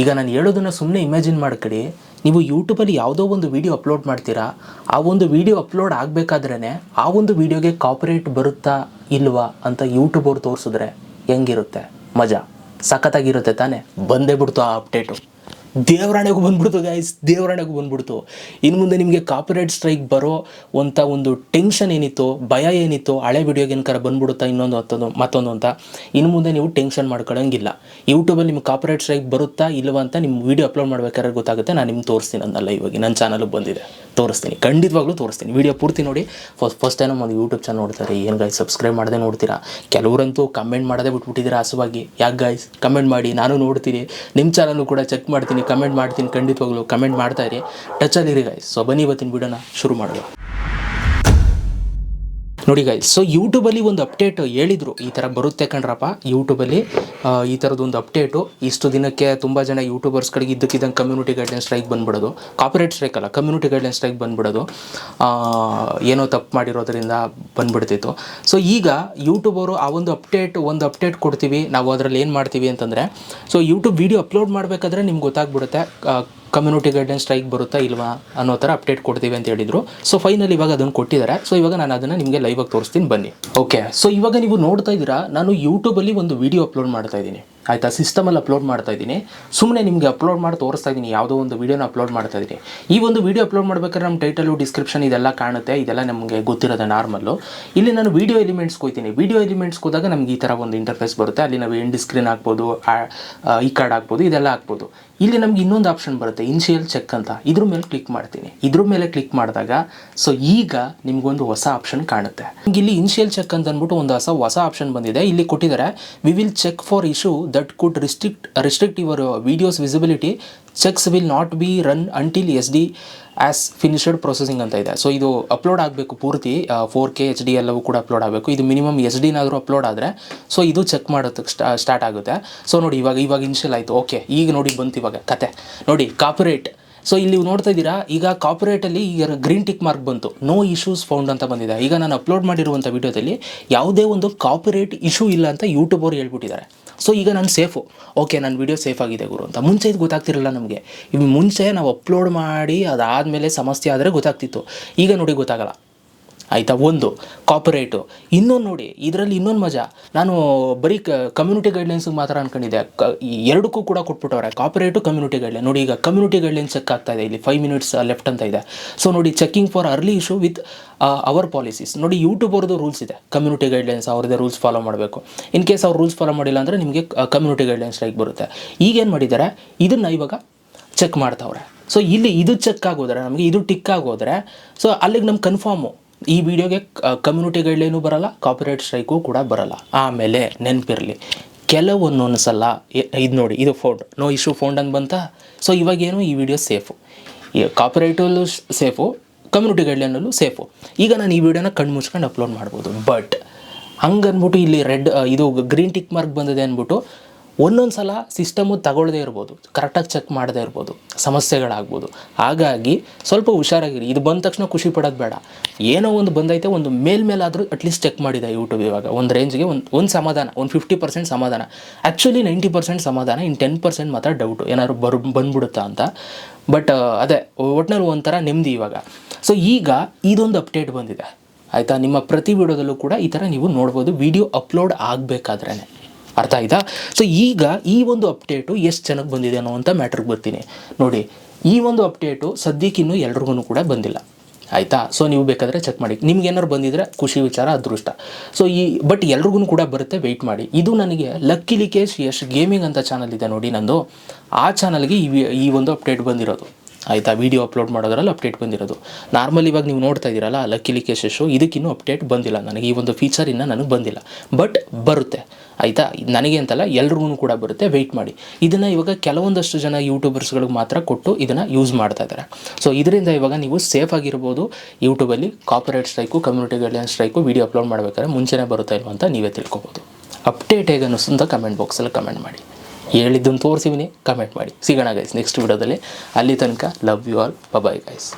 ಈಗ ನಾನು ಹೇಳೋದನ್ನು ಸುಮ್ಮನೆ ಇಮ್ಯಾಜಿನ್ ಮಾಡ್ಕೊಳ್ಳಿ ನೀವು ಯೂಟ್ಯೂಬಲ್ಲಿ ಯಾವುದೋ ಒಂದು ವೀಡಿಯೋ ಅಪ್ಲೋಡ್ ಮಾಡ್ತೀರಾ? ಆ ಒಂದು ವೀಡಿಯೋ ಅಪ್ಲೋಡ್ ಆಗಬೇಕಾದ್ರೇ ಆ ಒಂದು ವಿಡಿಯೋಗೆ ಕಾಪರೇಟ್ ಬರುತ್ತಾ ಇಲ್ವಾ ಅಂತ ಯೂಟ್ಯೂಬ್ ಅವ್ರು ತೋರಿಸಿದ್ರೆ ಹೆಂಗಿರುತ್ತೆ? ಮಜಾ. ಸಖತ್ತಾಗಿರುತ್ತೆ ತಾನೇ? ಬಂದೇ ಬಿಡ್ತು ಆ ಅಪ್ಡೇಟು ದೇವರಾಣೆಗೂ ಬಂದ್ಬಿಡ್ತು ಗಾಯ್ಸ್ ದೇವರಾಣೆಗೂ ಬಂದ್ಬಿಡ್ತು. ಇನ್ನು ಮುಂದೆ ನಿಮಗೆ ಕಾಪಿರೈಟ್ ಸ್ಟ್ರೈಕ್ ಬರೋ ಅಂತ ಒಂದು ಟೆನ್ಷನ್ ಏನಿತ್ತು, ಭಯ ಏನಿತ್ತು, ಹಳೆ ವಿಡಿಯೋಗೆ ಏನಕ್ಕಾರ ಬಂದ್ಬಿಡುತ್ತಾ ಇನ್ನೊಂದು ಮತ್ತೊಂದು ಮತ್ತೊಂದು ಅಂತ ಇನ್ನು ಮುಂದೆ ನೀವು ಟೆನ್ಷನ್ ಮಾಡ್ಕೊಳ್ಳೋಂಗಿಲ್ಲ. ಯೂಟ್ಯೂಬಲ್ಲಿ ನಿಮ್ಮ ಕಾಪಿರೈಟ್ ಸ್ಟ್ರೈಕ್ ಬರುತ್ತಾ ಇಲ್ವಾ ಅಂತ ನಿಮ್ಮ ವಿಡಿಯೋ ಅಪ್ಲೋಡ್ ಮಾಡ್ಬೇಕಾದ್ರೆ ಗೊತ್ತಾಗುತ್ತೆ. ನಾನು ನಿಮ್ಗೆ ತೋರಿಸ್ತೀನಿ ಅನ್ನಲ್ಲ ಇವಾಗ ನನ್ನ ಚಾನಲ್ಗೆ ಬಂದಿದೆ. ತೋರಿಸ್ತೀನಿ, ಖಂಡಿತವಾಗ್ಲೂ ತೋರಿಸ್ತೀನಿ. ವಿಡಿಯೋ ಪೂರ್ತಿ ನೋಡಿ. ಫಸ್ಟ್ ಫಸ್ಟ್ ಟೈಮ್ ಒಂದು ಯೂಟ್ಯೂಬ್ ಚಾನಲ್ ನೋಡ್ತಾರೆ. ಏನು ಗಾಯ್ಸ್ ಸಬ್ಸ್ಕ್ರೈಬ್ ಮಾಡದೆ ನೋಡ್ತೀರಾ? ಕೆಲವರಂತೂ ಕಮೆಂಟ್ ಮಾಡದೆ ಬಿಟ್ಬಿಟ್ಟಿದ್ದೀರಾ ಹಸುವಾಗಿ. ಯಾಕೆ ಗಾಯ್ಸ್ ಕಮೆಂಟ್ ಮಾಡಿ, ನಾನು ನೋಡ್ತೀನಿ. ನಿಮ್ಮ ಚಾನಲ್ಲು ಕೂಡ ಚೆಕ್ ಮಾಡ್ತೀನಿ. ಕಮೆಂಟ್ ಮಾಡ್ತೀನಿ ಖಂಡಿತವಾಗ್ಲೂ ಕಮೆಂಟ್ ಮಾಡ್ತಾ ಇರಿ. ಟಚಲ್ಲಿರಿ ಗಾಯ್ಸ್ ಸೊ ಬನ್ನಿ ಇವತ್ತಿನ ಬಿಡೋಣ ಶುರು ಮಾಡುವ ನೋಡಿ ಗೈಸ್ ಸೊ ಯೂಟ್ಯೂಬಲ್ಲಿ ಒಂದು ಅಪ್ಡೇಟ್ ಹೇಳಿದರು, ಈ ಥರ ಬರುತ್ತೆ ಕಣ್ರಪ್ಪ. ಯೂಟ್ಯೂಬಲ್ಲಿ ಈ ಥರದ್ದು ಅಪ್ಡೇಟು ಇಷ್ಟು ದಿನಕ್ಕೆ ತುಂಬ ಜನ ಯೂಟ್ಯೂಬರ್ಸ್ಗಳಿಗೆ ಇದ್ದಕ್ಕಿದ್ದಂಗೆ ಕಮ್ಯುನಿಟಿ ಗೈಡ್ಲೈನ್ ಸ್ಟ್ರೈಕ್ ಬಂದ್ಬಿಡೋದು. ಕಾಪರೇಟ್ ಸ್ಟ್ರೈಕ್ ಅಲ್ಲ ಕಮ್ಯುನಿಟಿ ಗೈಡ್ಲೈನ್ ಸ್ಟ್ರೈಕ್ ಬಂದ್ಬಿಡೋದು. ಏನೋ ತಪ್ಪು ಮಾಡಿರೋದ್ರಿಂದ ಬಂದ್ಬಿಡ್ತಿತ್ತು. ಸೊ ಈಗ ಯೂಟ್ಯೂಬ್ ಅವರು ಆ ಒಂದು ಅಪ್ಡೇಟ್ ಒಂದು ಅಪ್ಡೇಟ್ ಕೊಡ್ತೀವಿ. ನಾವು ಅದರಲ್ಲಿ ಏನು ಮಾಡ್ತೀವಿ ಅಂತಂದರೆ ಸೊ ಯೂಟ್ಯೂಬ್ ವೀಡಿಯೋ ಅಪ್ಲೋಡ್ ಮಾಡಬೇಕಾದ್ರೆ ನಿಮ್ಗೆ ಗೊತ್ತಾಗ್ಬಿಡುತ್ತೆ. ಕಮ್ಯುನಿಟಿ ಗೈಡ್ಲೈನ್ ಸ್ಟ್ರೈಕ್ ಬರುತ್ತಾ ಇಲ್ವಾ ಅನ್ನೋ ಥರ ಅಪ್ಡೇಟ್ ಕೊಡ್ತೀವಿ ಅಂತ ಹೇಳಿದ್ರು. ಸೊ ಫೈನಲ್ ಇವಾಗ ಅದನ್ನು ಕೊಟ್ಟಿದ್ದಾರೆ. ಸೊ ಇವಾಗ ನಾನು ಅದನ್ನು ನಿಮಗೆ ಲೈವ್ ಆಗಿ ತೋರಿಸ್ತೀನಿ. ಬನ್ನಿ. ಓಕೆ ಸೊ ಇವಾಗ ನೀವು ನೋಡ್ತಾ ಇದ್ದೀರಾ, ನಾನು ಯೂಟ್ಯೂಬಲ್ಲಿ ಒಂದು ವಿಡಿಯೋ ಅಪ್ಲೋಡ್ ಮಾಡ್ತಾ ಇದ್ದೀನಿ. ಆಯಿತಾ ಸಿಸ್ಟಮಲ್ಲಿ ಅಪ್ಲೋಡ್ ಮಾಡ್ತಾ ಇದ್ದೀನಿ. ಸುಮ್ಮನೆ ನಿಮಗೆ ಅಪ್ಲೋಡ್ ಮಾಡಿ ತೋರಿಸ್ತಾ ಇದ್ದೀನಿ, ಯಾವುದೋ ಒಂದು ವೀಡಿಯೋನ ಅಪ್ಲೋಡ್ ಮಾಡ್ತಾ ಇದ್ದೀನಿ. ಈ ಒಂದು ವೀಡಿಯೋ ಅಪ್ಲೋಡ್ ಮಾಡಬೇಕಾದ್ರೆ ನಮ್ಮ ಟೈಟಲು ಡಿಸ್ಕ್ರಿಪ್ಷನ್ ಇದೆಲ್ಲ ಕಾಣುತ್ತೆ, ಇದೆಲ್ಲ ನಮಗೆ ಗೊತ್ತಿರೋದು ನಾರ್ಮಲ್ಲು ಇಲ್ಲಿ ನಾನು ವೀಡಿಯೋ ಎಲಿಮೆಂಟ್ಸ್ ಹೋಗ್ತೀನಿ ವೀಡಿಯೋ ಎಲಿಮೆಂಟ್ಸ್ ಹೋದಾಗ ನಮಗೆ ಈ ಥರ ಒಂದು ಇಂಟರ್ಫೇಸ್ ಬರುತ್ತೆ. ಅಲ್ಲಿ ನಾವು ಎಂಡ್ ಸ್ಕ್ರೀನ್ ಹಾಕ್ಬೋದು ಈ ಕಾರ್ಡ್ ಹಾಕ್ಬೋದು, ಇದೆಲ್ಲ ಹಾಕ್ಬೋದು. ಇಲ್ಲಿ ನಮ್ಗೆ ಇನ್ನೊಂದು ಆಪ್ಷನ್ ಬರುತ್ತೆ ಇನ್ಶಿಯಲ್ ಚೆಕ್ ಅಂತ. ಇದ್ರ ಮೇಲೆ ಕ್ಲಿಕ್ ಮಾಡ್ತೀನಿ. ಇದ್ರ ಮೇಲೆ ಕ್ಲಿಕ್ ಮಾಡಿದಾಗ ಸೊ ಈಗ ನಿಮ್ಗೊಂದು ಹೊಸ ಆಪ್ಷನ್ ಕಾಣುತ್ತೆ. ಇಲ್ಲಿ ಇನ್ಶಿಯಲ್ ಚೆಕ್ ಅಂತ ಅಂದ್ಬಿಟ್ಟು ಒಂದು ಹೊಸ ಹೊಸ ಆಪ್ಷನ್ ಬಂದಿದೆ. ಇಲ್ಲಿ ಕೊಟ್ಟಿದ್ದಾರೆ we will check for issue that could restrict restrict your video's visibility checks will not be run until S D as finished processing ಅಂತ ಇದೆ. ಸೊ ಇದು ಅಪ್ಲೋಡ್ ಆಗಬೇಕು ಪೂರ್ತಿ ಫೋರ್ ಕೆ ಎಚ್ ಡಿ ಎಲ್ಲವೂ ಕೂಡ ಅಪ್ಲೋಡ್ ಆಗಬೇಕು. ಇದು ಮಿನಿಮಮ್ ಎಸ್ ಡಿನಾದರೂ ಅಪ್ಲೋಡ್ ಆದರೆ ಸೊ ಇದು ಚೆಕ್ ಮಾಡೋದಕ್ಕೆ ಸ್ಟಾರ್ಟ್ ಆಗುತ್ತೆ. ಸೊ ನೋಡಿ ಇವಾಗ ಇವಾಗ ಇನ್ಶಿಯಲ್ ಆಯಿತು. ಓಕೆ ಈಗ ನೋಡಿ ಬಂತು ಇವಾಗ ಕತೆ. ನೋಡಿ ಕಾಪರೇಟ್ ಸೊ ಇಲ್ಲಿ ನೋಡ್ತಾ ಇದ್ದೀರಾ, ಈಗ ಕಾಪರೇಟಲ್ಲಿ ಈಗ ಗ್ರೀನ್ ಟಿಕ್ ಮಾರ್ಕ್ ಬಂತು. ನೋ ಇಶ್ಯೂಸ್ ಫೌಂಡ್ ಅಂತ ಬಂದಿದೆ. ಈಗ ನಾನು ಅಪ್ಲೋಡ್ ಮಾಡಿರುವಂಥ ವಿಡಿಯೋದಲ್ಲಿ ಯಾವುದೇ ಒಂದು ಕಾಪರೇಟ್ ಇಶ್ಯೂ ಇಲ್ಲ ಅಂತ ಯೂಟ್ಯೂಬ್ ಅವ್ರು ಹೇಳ್ಬಿಟ್ಟಿದ್ದಾರೆ. ಸೊ ಈಗ ನಾನು ಸೇಫು ಓಕೆ ನನ್ನ ವಿಡಿಯೋ ಸೇಫ್ ಆಗಿದೆ ಗುರು ಅಂತ. ಮುಂಚೆ ಇದು ಗೊತ್ತಾಗ್ತಿರಲ್ಲ ನಮಗೆ. ಇವು ಮುಂಚೆ ನಾವು ಅಪ್ಲೋಡ್ ಮಾಡಿ ಅದಾದಮೇಲೆ ಸಮಸ್ಯೆ ಆದರೆ ಗೊತ್ತಾಗ್ತಿತ್ತು. ಈಗ ನೋಡಿ ಗೊತ್ತಾಗಲ್ಲ. ಆಯಿತಾ? ಒಂದು ಕಾಪರೇಟು ಇನ್ನೊಂದು ನೋಡಿ, ಇದರಲ್ಲಿ ಇನ್ನೊಂದು ಮಜಾ. ನಾನು ಬರೀ ಕಮ್ಯುನಿಟಿ ಗೈಡ್ಲೈನ್ಸ್ಗೆ ಮಾತ್ರ ಅನ್ಕೊಂಡಿದ್ದೆ. ಕ ಎರಡಕ್ಕೂ ಕೂಡ ಕೊಟ್ಬಿಟ್ಟವ್ರೆ. ಕಾಪರೇಟು ಕಮ್ಯುನಿಟಿ ಗೈಡ್ಲೈನ್ ನೋಡಿ, ಈಗ ಕಮ್ಯುನಿಟಿ ಗೈಡ್ಲೈನ್ಸ್ ಚೆಕ್ ಆಗ್ತಾ ಇದೆ. ಇಲ್ಲಿ ಫೈವ್ ಮಿನಿಟ್ಸ್ ಲೆಫ್ಟ್ ಅಂತ ಇದೆ. ಸೊ ನೋಡಿ checking for early issue with our policies ನೋಡಿ ಯೂಟ್ಯೂಬ್ ಅವ್ರದ್ದು ರೂಲ್ಸ್ ಇದೆ. ಕಮ್ಯುನಿಟಿ ಗೈಡ್ಲೈನ್ಸ್ ಅವ್ರದ್ದೇ ರೂಲ್ಸ್ ಫಾಲೋ ಮಾಡಬೇಕು. ಇನ್ ಕೇಸ್ ಅವ್ರು ರೂಲ್ಸ್ ಫಾಲೋ ಮಾಡಿಲ್ಲ ಅಂದರೆ ನಿಮಗೆ ಕಮ್ಯುನಿಟಿ ಗೈಡ್ಲೈನ್ಸ್ ಲೈಕ್ ಬರುತ್ತೆ. ಈಗೇನು ಮಾಡಿದ್ದಾರೆ? ಇದನ್ನು ಇವಾಗ ಚೆಕ್ ಮಾಡ್ತಾವ್ರೆ. ಸೊ ಇಲ್ಲಿ ಇದು ಚೆಕ್ ಆಗೋದ್ರೆ, ನಮಗೆ ಇದು ಟಿಕ್ ಆಗೋದ್ರೆ ಸೊ ಅಲ್ಲಿಗೆ ನಮ್ಗೆ ಕನ್ಫರ್ಮು ಈ ವಿಡಿಯೋಗೆ ಕಮ್ಯುನಿಟಿ ಗೈಡ್ಲೈನು ಬರಲ್ಲ ಕಾಪಿರೈಟ್ ಸ್ಟ್ರೈಕು ಕೂಡ ಬರಲ್ಲ. ಆಮೇಲೆ ನೆನಪಿರಲಿ ಕೆಲವೊಂದೊಂದು ಸಲ ಇದು ನೋಡಿ, ಇದು ಫೋನ್ ನೋ ಇಶ್ಯೂ ಫೋನ್ ಅಂತ ಬಂತ? ಸೊ ಇವಾಗೇನು ಈ ವಿಡಿಯೋ ಸೇಫು ಕಾಪಿರೈಟಲ್ಲೂ ಸೇಫು ಕಮ್ಯುನಿಟಿ ಗೈಡ್ಲೈನಲ್ಲೂ ಸೇಫು ಈಗ ನಾನು ಈ ವಿಡಿಯೋನ ಕಣ್ಣು ಮುಚ್ಕೊಂಡು ಅಪ್ಲೋಡ್ ಮಾಡ್ಬೋದು. ಬಟ್ ಹಂಗನ್ಬಿಟ್ಟು ಇಲ್ಲಿ ರೆಡ್ ಇದು ಗ್ರೀನ್ ಟಿಕ್ ಮಾರ್ಕ್ ಬಂದಿದೆ ಅಂದ್ಬಿಟ್ಟು ಒಂದೊಂದು ಸಲ ಸಿಸ್ಟಮು ತಗೊಳ್ಳದೇ ಇರ್ಬೋದು ಕರೆಕ್ಟಾಗಿ ಚೆಕ್ ಮಾಡದೇ ಇರ್ಬೋದು, ಸಮಸ್ಯೆಗಳಾಗ್ಬೋದು. ಹಾಗಾಗಿ ಸ್ವಲ್ಪ ಹುಷಾರಾಗಿರಿ. ಇದು ಬಂದ ತಕ್ಷಣ ಖುಷಿ ಪಡೋದು ಬೇಡ. ಏನೋ ಒಂದು ಬಂದೈತೆ, ಒಂದು ಮೇಲ್ಮೇಲಾದರೂ ಅಟ್ಲೀಸ್ಟ್ ಚೆಕ್ ಮಾಡಿದೆ ಯೂಟ್ಯೂಬ್ ಇವಾಗ. ಒಂದು ರೇಂಜ್ಗೆ ಒಂದು ಒಂದು ಸಮಾಧಾನ, ಒಂದು ಫಿಫ್ಟಿ ಪರ್ಸೆಂಟ್ ಸಮಾಧಾನ. ಆ್ಯಕ್ಚುಲಿ ನೈಂಟಿ ಪರ್ಸೆಂಟ್ ಸಮಾಧಾನ ಇನ್ನು ಟೆನ್ ಪರ್ಸೆಂಟ್ ಮಾತ್ರ ಡೌಟು ಏನಾದ್ರು ಬರ್, ಬಂದ್ಬಿಡುತ್ತಾ ಅಂತ. ಬಟ್ ಅದೇ, ಒಟ್ನಲ್ಲಿ ಒಂಥರ ನೆಮ್ಮದಿ ಇವಾಗ. ಸೊ ಈಗ ಇದೊಂದು ಅಪ್ಡೇಟ್ ಬಂದಿದೆ. ಆಯಿತಾ? ನಿಮ್ಮ ಪ್ರತಿ ವಿಡಿಯೋದಲ್ಲೂ ಕೂಡ ಈ ಥರ ನೀವು ನೋಡ್ಬೋದು. ವಿಡಿಯೋ ಅಪ್ಲೋಡ್ ಆಗಬೇಕಾದ್ರೇ ಅರ್ಥ ಆಯ್ತಾ? ಸೊ ಈಗ ಈ ಒಂದು ಅಪ್ಡೇಟು ಎಷ್ಟು ಜನಕ್ಕೆ ಬಂದಿದೆ ಅನ್ನೋವಂಥ ಮ್ಯಾಟ್ರಿಗೆ ಬರ್ತೀನಿ. ನೋಡಿ, ಈ ಒಂದು ಅಪ್ಡೇಟು ಸದ್ಯಕ್ಕಿನ್ನೂ ಎಲ್ರಿಗೂ ಕೂಡ ಬಂದಿಲ್ಲ. ಆಯಿತಾ? ಸೊ ನೀವು ಬೇಕಾದರೆ ಚೆಕ್ ಮಾಡಿ. ನಿಮ್ಗೆ ಏನಾರು ಬಂದಿದ್ರೆ ಖುಷಿ, ವಿಚಾರ, ಅದೃಷ್ಟ. ಸೊ ಈ ಬಟ್ ಎಲ್ರಿಗೂ ಕೂಡ ಬರುತ್ತೆ ವೆಯ್ಟ್ ಮಾಡಿ. ಇದು ನನಗೆ ಲಕ್ಕಿಲಿ ಕೇಸ್ ಯಶ್ ಗೇಮಿಂಗ್ ಅಂತ ಚಾನಲ್ ಇದೆ ನೋಡಿ ನಂದು. ಆ ಚಾನಲ್ಗೆ ಈ ಈ ಒಂದು ಅಪ್ಡೇಟ್ ಬಂದಿರೋದು. ಆಯಿತಾ? ವಿಡಿಯೋ ಅಪ್ಲೋಡ್ ಮಾಡೋದ್ರಲ್ಲಿ ಅಪ್ಡೇಟ್ ಬಂದಿರೋದು. ನಾರ್ಮಲ್ ಇವಾಗ ನೀವು ನೋಡ್ತಾ ಇದ್ದೀರಲ್ಲ ಲಕ್ಕಿ ಶೋ ಇದಕ್ಕಿನ್ನೂ ಅಪ್ಡೇಟ್ ಬಂದಿಲ್ಲ. ನನಗೆ ಈ ಒಂದು ಫೀಚರ್ ಇನ್ನೂ ನನಗೆ ಬಂದಿಲ್ಲ. ಬಟ್ ಬರುತ್ತೆ. ಆಯಿತಾ? ನನಗೆ ಅಂತಲ್ಲ ಎಲ್ರಿಗೂ ಕೂಡ ಬರುತ್ತೆ. ವೆಯ್ಟ್ ಮಾಡಿ. ಇದನ್ನು ಇವಾಗ ಕೆಲವೊಂದಷ್ಟು ಜನ ಯೂಟ್ಯೂಬರ್ಸ್ಗಳಿಗೆ ಮಾತ್ರ ಕೊಟ್ಟು ಇದನ್ನು ಯೂಸ್ ಮಾಡ್ತಾ ಇದ್ದಾರೆ. ಸೊ ಇದರಿಂದ ಇವಾಗ ನೀವು ಸೇಫ್ ಆಗಿರ್ಬೋದು. ಯೂಟ್ಯೂಬಲ್ಲಿ copyright strike community guideline strike video upload ಮಾಡಬೇಕಾದ್ರೆ ಮುಂಚೆನೇ ಬರುತ್ತಾ ಇಲ್ವಂತ ನೀವೇ ತಿಳ್ಕೊಬೋದು. ಅಪ್ಡೇಟ್ ಹೇಗೆ ಅನ್ನಿಸ್ತು ಅಂತ ಕಮೆಂಟ್ ಬಾಕ್ಸಲ್ಲಿ ಕಮೆಂಟ್ ಮಾಡಿ. ಹೇಳಿದ್ದನ್ನು ತೋರಿಸಿವಿನಿ ಕಮೆಂಟ್ ಮಾಡಿ. ಸಿಗೋಣ ಗೈಸ್ ನೆಕ್ಸ್ಟ್ ವಿಡಿಯೋದಲ್ಲಿ. ಅಲ್ಲಿ ತನಕ love you all bye guys